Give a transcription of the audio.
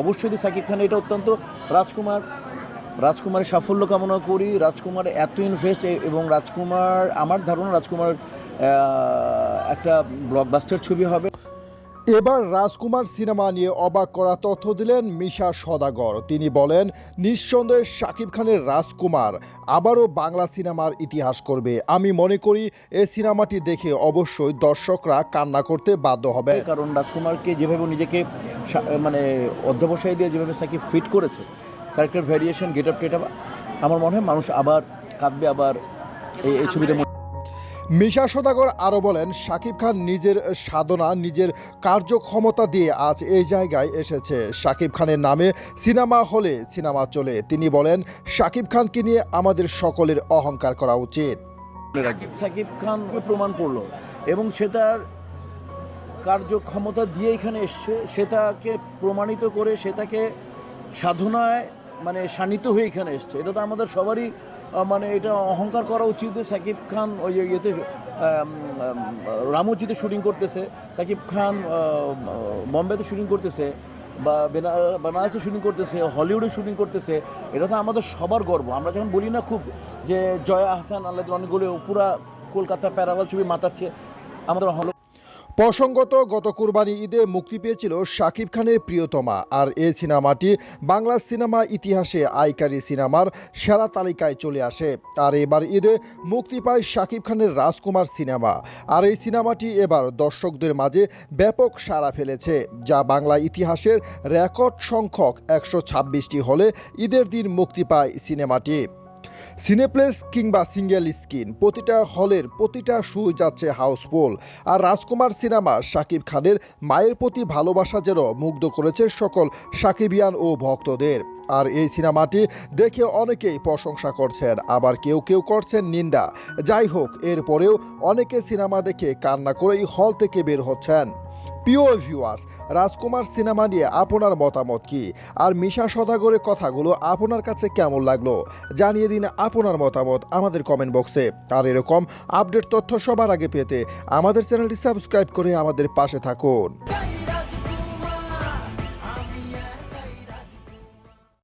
অবশ্যই সাকিব খান এটা অত্যন্ত রাজকুমার, রাজকুমারের সাফল্য কামনা করি, রাজকুমার এত ইনভেস্ট এবং রাজকুমার, আমার ধারণা রাজকুমার একটা ব্লকবাস্টার ছবি হবে। এবার রাজকুমার সিনেমা নিয়ে অবাক করা তথ্য দিলেন মিশা সদাগর। তিনি বলেন, নিঃসন্দেহে শাকিব খানের রাজকুমার আবারও বাংলা সিনেমার ইতিহাস করবে। আমি মনে করি এই সিনেমাটি দেখে অবশ্যই দর্শকরা কান্না করতে বাধ্য হবে। কারণ রাজকুমারকে যেভাবে নিজেকে মানে অধ্যবসায় দিয়ে যেভাবে সাকিব ফিট করেছে ক্যারেক্টার ভ্যারিয়েশন গেট আপ আমার মনে হয় মানুষ আবার কাঁদবে, আবার এই ছবিটা মিশা সদাগর আরও বলেন শাকিব খান নিজের সাধনা নিজের কার্যক্ষমতা দিয়ে আজ এই জায়গায় এসেছে। শাকিব খানের নামে সিনেমা হলে সিনেমা চলে। তিনি বলেন শাকিব খানকে নিয়ে আমাদের সকলের অহংকার করা উচিত। সাকিব খান প্রমাণ করল? এবং সে তার কার্যক্ষমতা দিয়ে এখানে এসছে সে তাকে প্রমাণিত করে সে তাকে সাধনায় মানে শানিত হয়ে এখানে এসছে। এটা তো আমাদের সবারই মানে এটা অহংকার করা উচিত যে সাকিব খান ওই ইয়েতে রামুজিতে শুটিং করতেছে, সাকিব খান বম্বেতে শুটিং করতেছে, বা বেনা, বেনারসে শুটিং করতেছে, হলিউডে শুটিং করতেছে, এটা তো আমাদের সবার গর্ব। আমরা যখন বলি না খুব যে জয়া হাসান, আল্লাহ অনেকগুলো পুরা কলকাতা প্যারালাল ছবি মাতাচ্ছে, আমাদের হল প্রসঙ্গত, গত কুরবানি ঈদে মুক্তি পেয়েছিল শাকিব খানের প্রিয়তমা। আর এই সিনেমাটি বাংলা সিনেমা ইতিহাসে আইকারি সিনেমার সেরা তালিকায় চলে আসে। আর এবার ঈদে মুক্তি পায় শাকিব খানের রাজকুমার সিনেমা। আর এই সিনেমাটি এবার দর্শকদের মাঝে ব্যাপক সাড়া ফেলেছে, যা বাংলা ইতিহাসের রেকর্ড সংখ্যক একশো ছাব্বিশটি হলে ঈদের দিন মুক্তি পায় সিনেমাটি। সিনেপ্লেস কিংবা সিঙ্গেল স্ক্রিন, প্রতিটা হলের প্রতিটা শু যাচ্ছে হাউসফুল। আর রাজকুমার সিনেমা শাকিব খানের মায়ের প্রতি ভালোবাসা যেন মুগ্ধ করেছে সকল সাকিবিয়ান ও ভক্তদের। আর এই সিনেমাটি দেখে অনেকেই প্রশংসা করছেন, আবার কেউ কেউ করছেন নিন্দা। যাই হোক, এরপরেও অনেকে সিনেমা দেখে কান্না করেই হল থেকে বের হচ্ছেন। প্রিয় ভিউয়ার্স রাজকুমার সিনেমা নিয়ে আপনার মতামত কি? আর মিশা সদাগরের কথাগুলো আপনার কাছে কেমন লাগল? জানিয়ে দিন আপনার মতামত আমাদের কমেন্ট বক্সে আর এরকম আপডেট তথ্য সবার আগে পেতে আমাদের চ্যানেলটি সাবস্ক্রাইব করে আমাদের পাশে থাকুন।